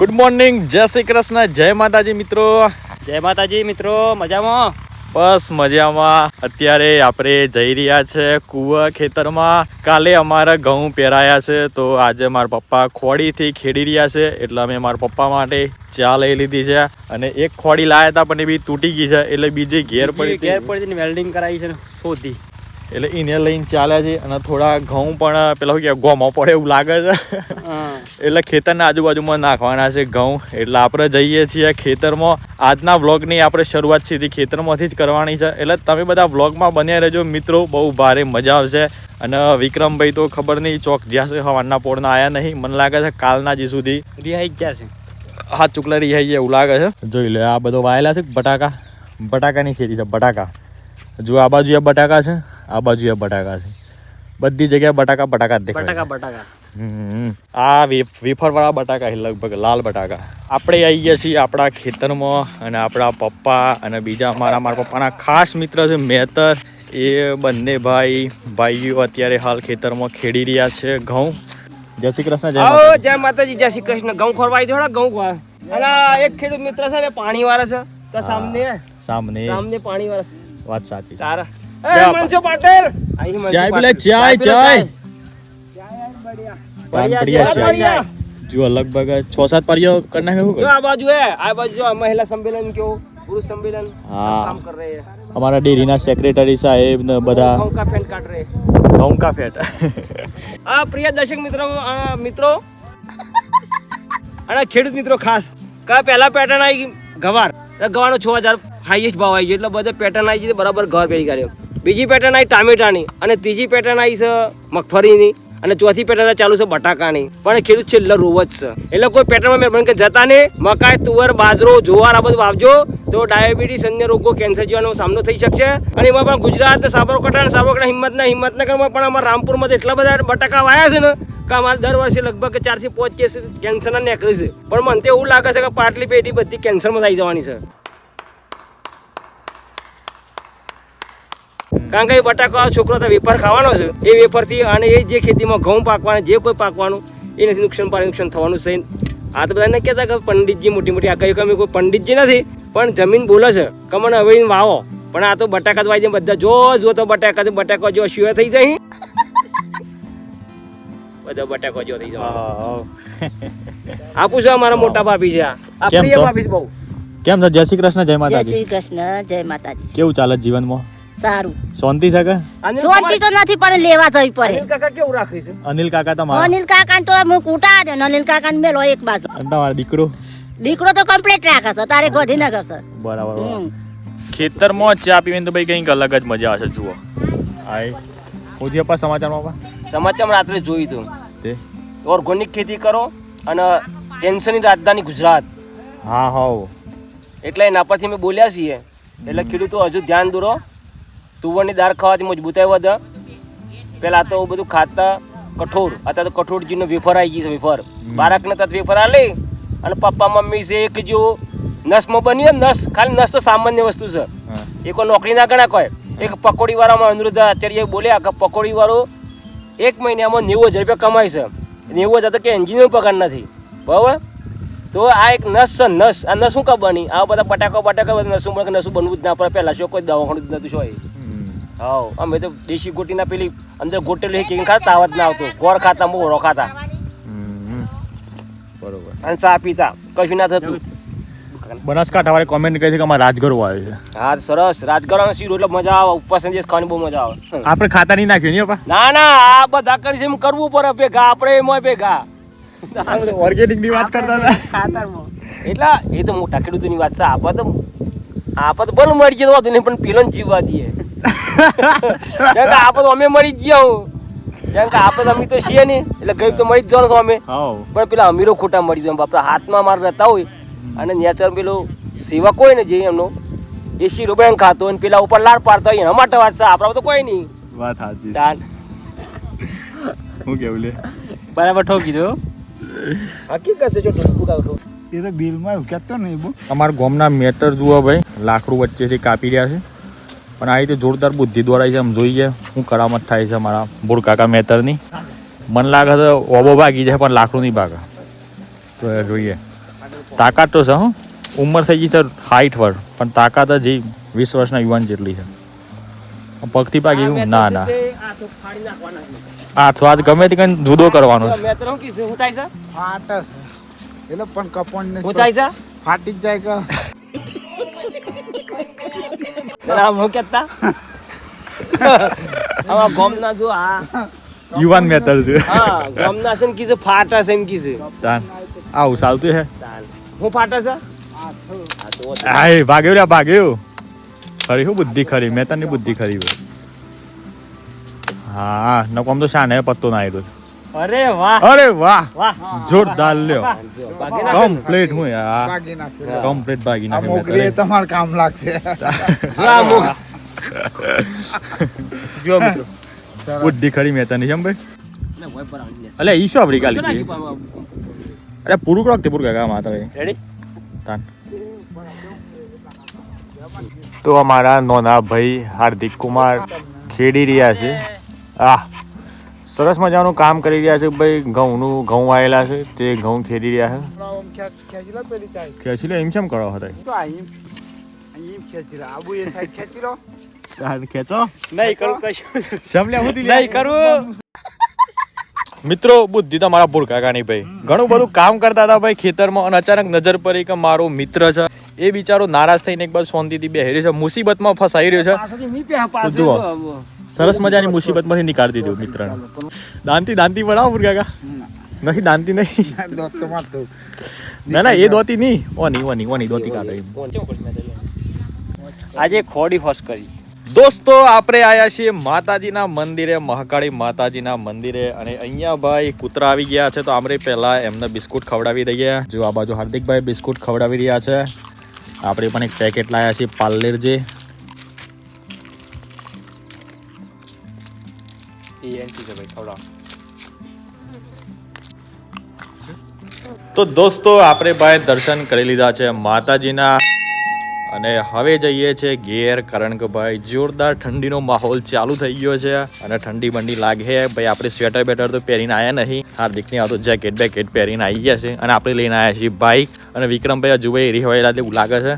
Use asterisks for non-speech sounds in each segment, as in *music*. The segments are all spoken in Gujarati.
ગુડ મોર્નિંગ જય શ્રી કૃષ્ણ જય માતાજી મિત્રો. જય માતાજી મિત્રો મજામાં? બસ મજામાં. અત્યારે આપણે જઈ રહ્યા છે કુવા ખેતરમાં. કાલે અમારા ઘઉં પહેરાયા છે તો આજે મારા પપ્પા ખોડીથી ખેડી રહ્યા છે એટલે અમે મારા પપ્પા માટે ચા લઈ લીધી છે. અને એક ખોડી લાયા હતા પણ એ બી તૂટી ગઈ છે એટલે બીજી ઘેર પડી ઘેર. પડી વેલ્ડિંગ કરાવી છે શોધી. એટલે એને લઈને ચાલ્યા છે અને થોડા ઘઉં પણ પેલા શું કે ગોમાં પડે એવું લાગે છે. એટલે ખેતરના આજુબાજુમાં નાખવાના છે ઘઉં. એટલે આપણે જઈએ છીએ ખેતરમાં. આજના વ્લોગની આપણે શરૂઆત સીધી ખેતરમાંથી જ કરવાની છે. એટલે તમે બધા વ્લોગમાં બન્યા રહેજો. મિત્રો બહુ ભારે મજા આવશે. અને વિક્રમભાઈ તો ખબર નહીં ચોક જ્યાં છે હવાના પોળના આવ્યા નહીં. મને લાગે છે કાલના જ સુધી. રિહાઈ ગયા છે. હાથ ચુકલા રિહાઈ એવું લાગે છે. જોઈ લે આ બધો વાયેલા છે બટાકા. બટાકાની ખેતી છે બટાકા. જો આ બાજુ બટાકા છે. આ બાજુ બટાકા છે. બધી જગ્યાએ બટાકા બટાકા જ દેખાય બટાકા બટાકા. હમ. આ વેફર વાળા બટાકા છે લગભગ લાલ બટાકા. આપણે આવી ગયા છીએ આપણા ખેતરમાં અને આપણા પપ્પા અને બીજા મારા મારા પપ્પાના ખાસ મિત્ર છે મેતર. એ બંને ભાઈ ભાઈઓ અત્યારે હાલ ખેતરમાં ખેડી રહ્યા છે ઘઉં. જય શ્રી કૃષ્ણ જય. જય માતાજી જય શ્રી કૃષ્ણ. ઘઉં ખોરવાઈ દો ઘઉં અને એક ખેડૂત મિત્ર છે પાણી વાળા છે. તો સામને સામને. સામને પાણી વાળા વાત સાચી છે. પાટેલ. ચાય પાટેલ. ચાય ચાય બઢિયા, બઢિયા ચાય. જો લગભગ છ સાત પારીઓ કરી નાખે આ બાજુ હે આ બાજુ જો મહિલા સંમેલન કેવું પુરુષ સંમેલન હા. કામ કર રહે અમારા ડેરીના સેક્રેટરી સાહેબ ને બધા. ઘઉં કા ફેન રહે. ફેટ. આ પ્રિય દર્શક મિત્રો મિત્રો અને ખેડૂત મિત્રો ખાસ. કા પહેલા પેટર્ન આવી ગવાર. ગવાનો છ હજાર હાઈએસ્ટ ભાવ આવી ગયો એટલે બધે પેટર્ન આવી છે બરાબર ઘર પેલી કાઢ્યો. બીજી પેટર્ન આવી ટામેટાની અને ત્રીજી પેટર્ન આવી છે મગફળીની અને ચોથી પેટર્ન ચાલુ છે બટાકાની. પણ ખેડૂત છેલ્લો રોવ જ છે. એટલે કોઈ પેટર્નમાં મહેરબાની કે જતા ને મકાઈ, તુવર, બાજરો, જુવાર આ બધું વાવજો તો ડાયાબિટીસ, અન્ય રોગો કેન્સર જેવાનો સામનો થઈ શકશે. અને એમાં પણ ગુજરાત, સાબરકાંઠા અને સાબરકાંઠા હિંમતના હિંમતનગરમાં પણ અમારા રામપુરમાં એટલા બધા બટાકા વાયા છે ને કે અમારે દર વર્ષે લગભગ ચારથી પાંચ કેસ કેન્સરના નીકળે છે. પણ મને તો એવું લાગે છે કે પાટલી પેટી બધી કેન્સરમાં થઈ જવાની છે. કારણ કે એ બટાકા છોકરો તો વેપાર ખાવાનો છે. એ વેપારથી અને એ જે ખેતીમાં ઘઉં પાકવાનું જે કોઈ પાકવાનું એ નથી નુકસાન પારે નુકસાન થવાનું છે. આ તો બધાને કહેતા કે પંડિતજી મોટી મોટી આગાહી અમે કોઈ પંડિતજી નથી પણ જમીન બોલે છે. કે મને હવે વાવો. પણ આ તો બટાકા વાઈ બધા જો જો તો બટાકા બટાકા જો શિવાય થઈ જાય. બધા બટાકા જો થઈ જાય. આપું છે અમારા મોટા ભાભી છે આ. પ્રિય ભાભી છે બહુ. કેમ છે? જય શ્રી કૃષ્ણ જય જય શ્રી કૃષ્ણ જય માતાજી. કેવું ચાલે જીવનમાં? સારું. શાંતિ છે કે? શાંતિ તો નથી પણ લેવા જવી અનિલ કાકા કેવું રાખે છે? અનિલ કાકા તમારા અનિલ કાકા તો હું કૂટા ને અનિલ કાકા મેલો એક બાજુ. તમારો દીકરો? દીકરો તો કમ્પ્લીટ રાખે છે તારે ગોધીનગર છે. બરાબર. ખેતરમાં ચા પીવીને તો ભાઈ કંઈક અલગ જ મજા આવશે જુઓ. હાય ઓજી અપા સમાચારમાં અપ્પા? સમાચારમાં રાત્રે જોયું હતું. તે? ઓર્ગોનિક ખેતી કરો અને ટેન્શનની રાજધાની ગુજરાત. હા હા એટલે એના પરથી અમે બોલ્યા છીએ. એટલે ખેડૂતો હજુ ધ્યાન દોરો. તુવરની દાળ ખાવાથી મજબૂતાઈ વધે પહેલાં તો બધું ખાતા કઠોળ અત્યારે તો કઠોરજીનો વેફર આવી ગઈ છે વેફર. બાળકને તત વેફર આલે અને પપ્પા મમ્મી છે એક જો નસમાં બની નસ ખાલી નસ તો સામાન્ય વસ્તુ છે. એક એ કોઈ નોકરી ના ગણા કોઈ. એક પકોડી વાળામાં અનિરુદ્ધ આચાર્ય બોલ્યા કે પકોડી વાળો એક મહિનામાં નેવું હજાર રૂપિયા કમાય છે. નેવું હજાર તો કે એન્જિનિયર પગાર નથી. બરાબર? તો આ એક નસ છે નસ. આ નસ શું કા બની આ બધા બટાકા બટાકા નસું નસું બનવું જ ના પડે. પહેલાં શું કોઈ દવાખાનું જ નતું શું. હા અમે તો દેશી ગોટીના પેલી અંદર ગોટેલી કે ખાતા તાવ ના આવતો. ગોળ ખાતા મોરો ખાતા. બરોબર. અને ચા પીતા. કશું ના થતું. બનાસકાંઠા વાળે કોમેન્ટ કરી છે કે અમારે રાજગરો આવે છે. હા સરસ. રાજગરાનો શીરો એટલે મજા આવે. ઉપવાસ સંદેશ ખાવાની બહુ મજા આવે. આપણે ખાતા નહીં નાખ્યું નહીં ના ના આ બધા કરી છે એમ કરવું પડે ભેગા. આપણે એમાં ભેગા. ઓર્ગેનિકની વાત કરતા હતા. એટલે એ તો મોટા ખેડૂતોની વાત છે. આપણે તો આપણે તો ભલે મરી ગયા તો નહીં પણ પેલો જીવવા દઈએ. *laughs* કેમ કે આપણે અમે મરી જ ગયા કેમ કે આપણે અમે તો છીએ નહીં. એટલે ગરીબ તો મરી જ જવાનું અમે. પણ પેલા અમીરો ખોટા મરી જાય. આપણા હાથમાં માર રહેતા હોય. અને નેચર પેલો સેવક હોય ને જે એમનો એ શીરો બેંક ખાતો હોય ને પેલા ઉપર લાડ પાડતા હોય. એના માટે વાત છે. આપણા તો કોઈ નહીં. વાત સાચી દાન હું કેવું લે? બરાબર ઠોકી દો. હકીકત છે જો ઠોકું એ તો બિલમાં એવું કહેતો નહીં બહુ અમારા ગામના મેટર જુઓ ભાઈ લાકડું વચ્ચેથી કાપી રહ્યા છે. પણ આ રીતે જોરદાર બુદ્ધિ દોરાય છે આમ જોઈએ શું કરામત થાય છે મારા મૂળ કાકા મેતરની. મન લાગે તો ઓબો ભાગી જાય પણ લાકડું નહીં ભાગે. તો એ જોઈએ. તાકાત તો છે હું. ઉંમર થઈ ગઈ છે હાઈટ વર્ષ પણ તાકાત જ હજી વીસ વર્ષના યુવાન જેટલી છે. પગથી પાકી ગયું ના ના. આ તો ફાડી નાખવાના છે. આ સ્વાદ ગમે તે કંઈ જુદો કરવાનો છે. ફાટ છે. એટલે પણ કપણ ને છે? ફાટી જ જાય કે તને આમ હું કહેતા આમાં ગોમના જો આ યુવાન મેતર છે. હા ગોમના છે ને કીધું ફાટા છે એમ કીધું. તાન. આવું ચાલતું છે? તાન. હું ફાટા છે? આય ભાગ્યો રે ભાગ્યો. ખરી શું બુદ્ધિ ખરી? મેતરની બુદ્ધિ ખરી હોય. હા નકોમ તો શાને પત્તો ના આવ્યો અરે વાહ. અરે વાહ. વાહ. જોરદાર લ્યો. કમ્પ્લીટ હું યાર. કમ્પ્લીટ ભાગી નાખે મોગરી. તમારે કામ લાગશે. જો મિત્રો. બુદ્ધિ ખરી ભાઈ ને હોય પર આવીને બેસ. અલે ઈ શું આપડી ગાલી. અરે પૂરું કરો કે પૂરું કાકા માતા ભાઈ રેડી તાન. તો અમારા નોના ભાઈ હાર્દિક કુમાર ખેડી રહ્યા છે. આ સરસ મજાનું કામ કરી રહ્યા છે ભાઈ. ઘઉંનું ઘઉં આવેલા છે. તે ઘઉં ખેડી રહ્યા છે. ખેંચી લો એમ કેમ કરો હતા ખેંચી નહીં કરું કશું. શમલે હું નહીં કરું. મિત્રો બુદ્ધિ તો મારા ભૂલ કાકાની ભાઈ. ઘણું બધું કામ કરતા હતા ભાઈ ખેતરમાં અને અચાનક નજર પડી કે મારો મિત્ર છે. એ બિચારો નારાજ થઈને એક બાજુ શાંતિથી બેહી રહ્યો છે. મુસીબતમાં ફસાઈ રહ્યો છે. સરસ મજાની મુસીબતમાંથી નીકાળી દીધું મિત્રને. દાંતી દાંતી પડાવો કાકા નહીં દાંતી નહીં. ના ના એ દોતી નહીં. ઓની ઓની ઓની દોતી કાઢે. આજે ખોડી હોશ કરી. દોસ્તો આપણે આવ્યા છીએ માતાજીના મંદિરે મહાકાળી માતાજીના મંદિરે. અને અહીંયા ભાઈ કૂતરા આવી ગયા છે તો આપણે પહેલાં એમને બિસ્કુટ ખવડાવી દઈએ. જો આ બાજુ હાર્દિકભાઈ બિસ્કુટ ખવડાવી રહ્યા છે. આપણે પણ એક પેકેટ લાયા છીએ પાર્લેર જે તો દોસ્તો, આપણે ભાઈ દર્શન કરી લીધા છે માતાજીના અને હવે જઈએ છે ઘેર કરણકભાઈ ભાઈ જોરદાર ઠંડીનો માહોલ ચાલુ થઈ ગયો છે અને ઠંડી બંડી લાગે. ભાઈ, આપણે સ્વેટર બેટર તો પહેરીને આવ્યા નહીં. હાર્દિકની આ તો જેકેટ બેકેટ પહેરીને આવી ગયા છે અને આપણે લઈને આવ્યા છીએ બાઈક અને વિક્રમભાઈ હજુ ભાઈ રિહવાયેલા એવું લાગે છે.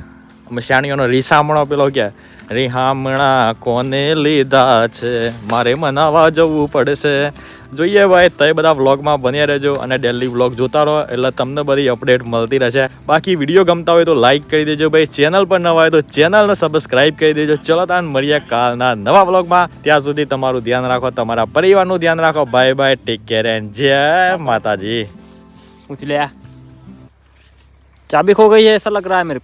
મશાણીઓનો રીસામણો પેલો કે, રીહામણા કોને લીધા છે? મારે મનાવા જવું પડશે. જોઈએ ભાઈ, તે બધા વ્લોગમાં બન્યા રહેજો અને ડેલી વ્લોગ જોતા રહો, એટલે તમને બધી અપડેટ મળતી રહેશે. બાકી વીડિયો ગમતા હોય તો લાઇક કરી દેજો ભાઈ. ચેનલ પર નવા હોય તો ચેનલને સબસ્ક્રાઇબ કરી દેજો. ચલો તાન, મળીએ કાલના નવા વ્લોગમાં. ત્યાં સુધી તમારું ધ્યાન રાખો, તમારા પરિવારનું ધ્યાન રાખો. Bye bye take care and જય માતાજી. પૂછ ચાબી ખો ગઈ હૈ એસા લગ રહા હૈ મેરે